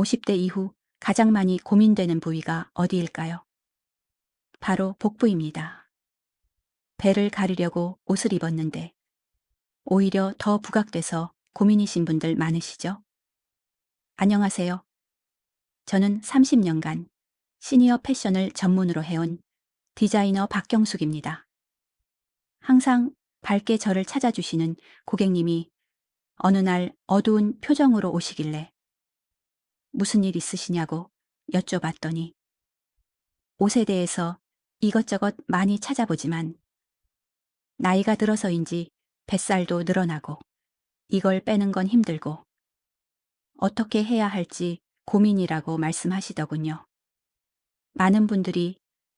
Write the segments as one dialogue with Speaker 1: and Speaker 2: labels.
Speaker 1: 50대 이후 가장 많이 고민되는 부위가 어디일까요? 바로 복부입니다. 배를 가리려고 옷을 입었는데 오히려 더 부각돼서 고민이신 분들 많으시죠? 안녕하세요. 저는 30년간 시니어 패션을 전문으로 해온 디자이너 박경숙입니다. 항상 밝게 저를 찾아주시는 고객님이 어느 날 어두운 표정으로 오시길래 무슨 일 있으시냐고 여쭤봤더니 옷에 대해서 이것저것 많이 찾아보지만 나이가 들어서인지 뱃살도 늘어나고 이걸 빼는 건 힘들고 어떻게 해야 할지 고민이라고 말씀하시더군요. 많은 분들이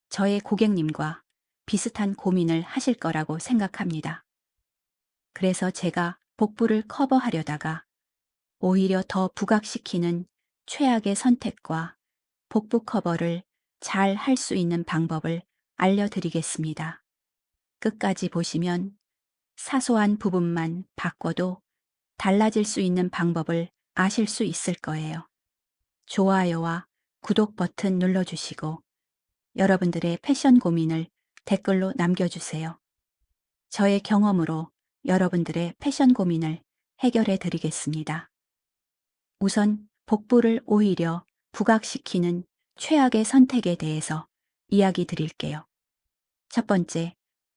Speaker 1: 저의 고객님과 비슷한 고민을 하실 거라고 생각합니다. 그래서 제가 복부를 커버하려다가 오히려 더 부각시키는 최악의 선택과 복부 커버를 잘 할 수 있는 방법을 알려드리겠습니다. 끝까지 보시면 사소한 부분만 바꿔도 달라질 수 있는 방법을 아실 수 있을 거예요. 좋아요와 구독 버튼 눌러주시고 여러분들의 패션 고민을 댓글로 남겨주세요. 저의 경험으로 여러분들의 패션 고민을 해결해 드리겠습니다. 우선 복부를 오히려 부각시키는 최악의 선택에 대해서 이야기 드릴게요. 첫 번째,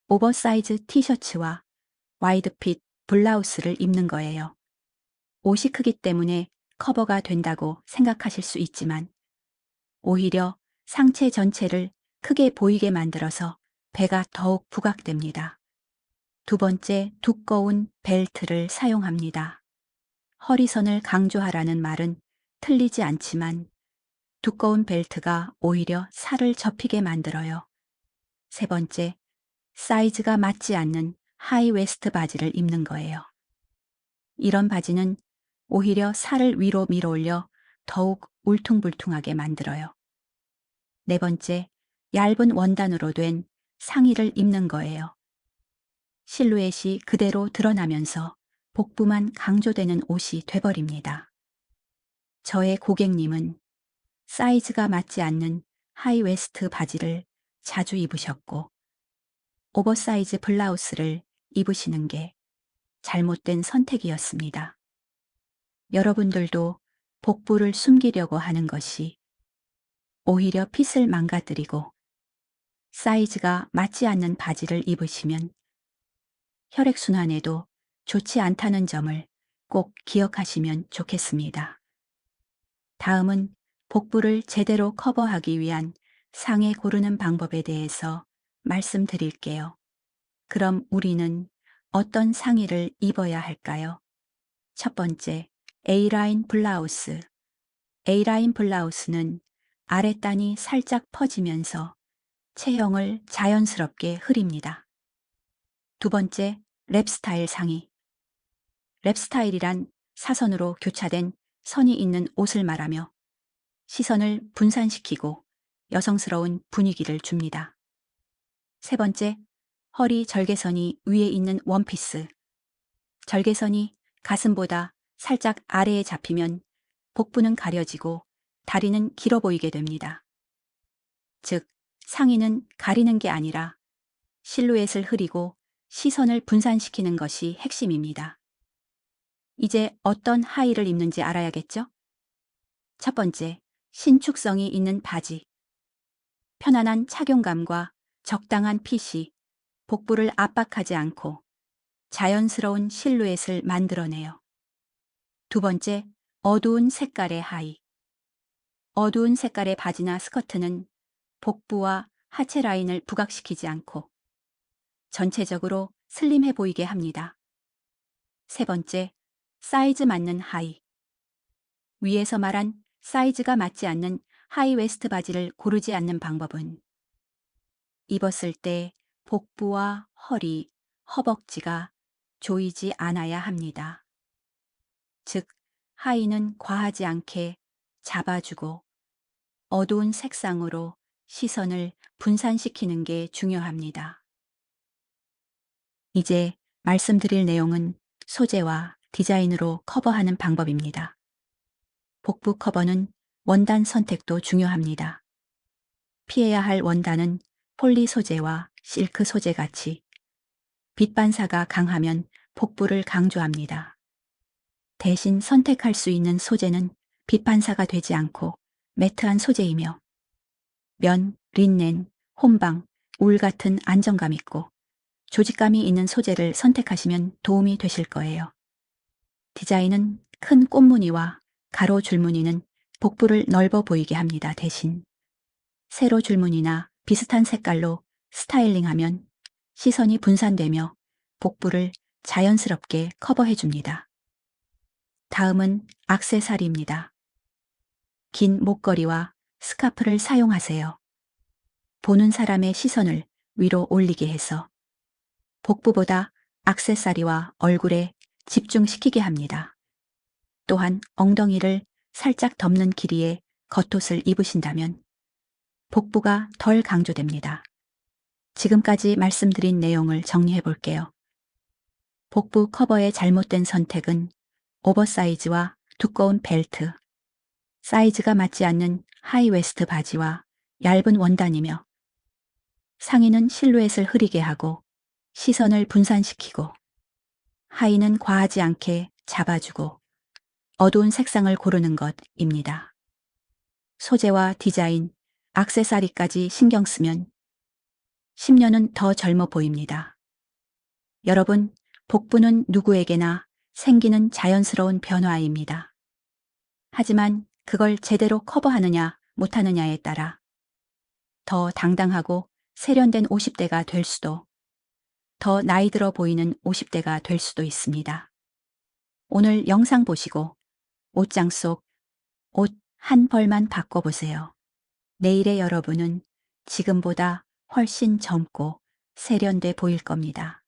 Speaker 1: 오버사이즈 티셔츠와 와이드핏 블라우스를 입는 거예요. 옷이 크기 때문에 커버가 된다고 생각하실 수 있지만 오히려 상체 전체를 크게 보이게 만들어서 배가 더욱 부각됩니다. 두 번째, 두꺼운 벨트를 사용합니다. 허리선을 강조하라는 말은 틀리지 않지만 두꺼운 벨트가 오히려 살을 접히게 만들어요. 세 번째, 사이즈가 맞지 않는 하이 웨스트 바지를 입는 거예요. 이런 바지는 오히려 살을 위로 밀어올려 더욱 울퉁불퉁하게 만들어요. 네 번째, 얇은 원단으로 된 상의를 입는 거예요. 실루엣이 그대로 드러나면서 복부만 강조되는 옷이 돼버립니다. 저의 고객님은 사이즈가 맞지 않는 하이웨스트 바지를 자주 입으셨고 오버사이즈 블라우스를 입으시는 게 잘못된 선택이었습니다. 여러분들도 복부를 숨기려고 하는 것이 오히려 핏을 망가뜨리고 사이즈가 맞지 않는 바지를 입으시면 혈액순환에도 좋지 않다는 점을 꼭 기억하시면 좋겠습니다. 다음은 복부를 제대로 커버하기 위한 상에 고르는 방법에 대해서 말씀드릴게요. 그럼 우리는 어떤 상의를 입어야 할까요? 첫 번째, A라인 블라우스. A라인 블라우스는 아랫단이 살짝 퍼지면서 체형을 자연스럽게 흐립니다. 두 번째, 랩스타일 상의. 랩스타일이란 사선으로 교차된 선이 있는 옷을 말하며 시선을 분산시키고 여성스러운 분위기를 줍니다. 세 번째, 허리 절개선이 위에 있는 원피스. 절개선이 가슴보다 살짝 아래에 잡히면 복부는 가려지고 다리는 길어 보이게 됩니다. 즉, 상의는 가리는 게 아니라 실루엣을 흐리고 시선을 분산시키는 것이 핵심입니다. 이제 어떤 하의를 입는지 알아야겠죠? 첫 번째, 신축성이 있는 바지. 편안한 착용감과 적당한 핏이 복부를 압박하지 않고 자연스러운 실루엣을 만들어내요. 두 번째, 어두운 색깔의 하의. 어두운 색깔의 바지나 스커트는 복부와 하체 라인을 부각시키지 않고 전체적으로 슬림해 보이게 합니다. 세 번째, 사이즈 맞는 하의. 위에서 말한 사이즈가 맞지 않는 하이 웨스트 바지를 고르지 않는 방법은 입었을 때 복부와 허리, 허벅지가 조이지 않아야 합니다. 즉, 하의는 과하지 않게 잡아주고 어두운 색상으로 시선을 분산시키는 게 중요합니다. 이제 말씀드릴 내용은 소재와 디자인으로 커버하는 방법입니다. 복부 커버는 원단 선택도 중요합니다. 피해야 할 원단은 폴리 소재와 실크 소재 같이 빛 반사가 강하면 복부를 강조합니다. 대신 선택할 수 있는 소재는 빛 반사가 되지 않고 매트한 소재이며 면, 린넨, 혼방, 울 같은 안정감 있고 조직감이 있는 소재를 선택하시면 도움이 되실 거예요. 디자인은 큰 꽃무늬와 가로 줄무늬는 복부를 넓어 보이게 합니다. 대신 세로 줄무늬나 비슷한 색깔로 스타일링하면 시선이 분산되며 복부를 자연스럽게 커버해 줍니다. 다음은 악세사리입니다. 긴 목걸이와 스카프를 사용하세요. 보는 사람의 시선을 위로 올리게 해서 복부보다 악세사리와 얼굴에 집중시키게 합니다. 또한 엉덩이를 살짝 덮는 길이의 겉옷을 입으신다면 복부가 덜 강조됩니다. 지금까지 말씀드린 내용을 정리해 볼게요. 복부 커버의 잘못된 선택은 오버사이즈와 두꺼운 벨트, 사이즈가 맞지 않는 하이웨스트 바지와 얇은 원단이며 상의는 실루엣을 흐리게 하고 시선을 분산시키고 하의는 과하지 않게 잡아주고 어두운 색상을 고르는 것입니다. 소재와 디자인, 악세사리까지 신경 쓰면 10년은 더 젊어 보입니다. 여러분, 복부는 누구에게나 생기는 자연스러운 변화입니다. 하지만 그걸 제대로 커버하느냐 못하느냐에 따라 더 당당하고 세련된 50대가 될 수도 더 나이 들어 보이는 50대가 될 수도 있습니다. 오늘 영상 보시고 옷장 속 옷 한 벌만 바꿔보세요. 내일의 여러분은 지금보다 훨씬 젊고 세련돼 보일 겁니다.